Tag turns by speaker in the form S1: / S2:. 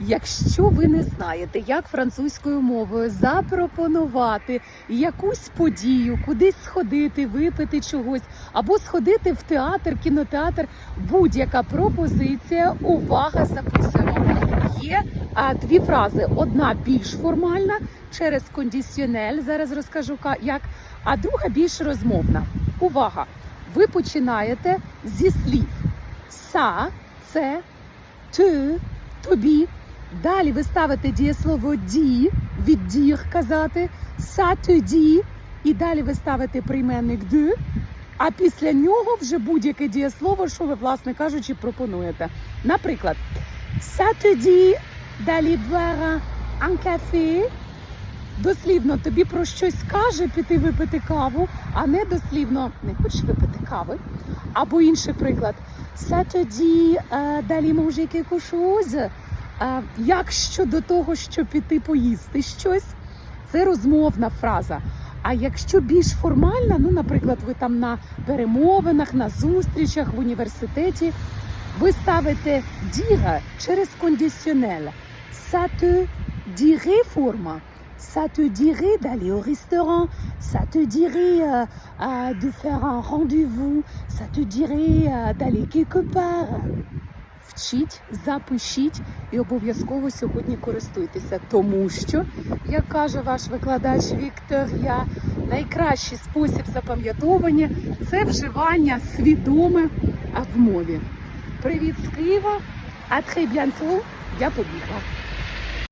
S1: Якщо ви не знаєте, як французькою мовою запропонувати якусь подію, кудись сходити, випити чогось, або сходити в театр, кінотеатр, будь-яка пропозиція, увага, записуємо. Є а, дві фрази: одна більш формальна через кондиціонель. Зараз розкажу ка- як, а друга більш розмовна. Увага! Ви починаєте зі слів са, це, ти, тобі. Далі ви ставите дієслово ді, від дір казати, са тоді, і далі ви ставите прийменник де, а після нього вже будь-яке дієслово, що ви, власне кажучи, пропонуєте. Наприклад, d'aller boire un café. Дослівно тобі про щось каже піти випити каву, а не дослівно не хочеш випити кави. Або інший приклад. Ça te dit euh, Е, Як щодо того, що піти поїсти щось, це розмовна фраза. А якщо більш формальна, ну, наприклад, ви там на перемовинах, на зустрічах в університеті, ви ставите dire через кондиціонель. Ça te dirait форма. Ça te dirait d'aller au restaurant. Ça te dirait euh, euh, de faire un rendez-vous. Ça te dirait euh, d'aller quelque part. Вчіть, запишіть і обов'язково сьогодні користуйтеся, тому що, як каже ваш викладач Віктор, я найкращий спосіб запам'ятовування це вживання свідоме в мові. Привіт з Києва, а très. Я побігла.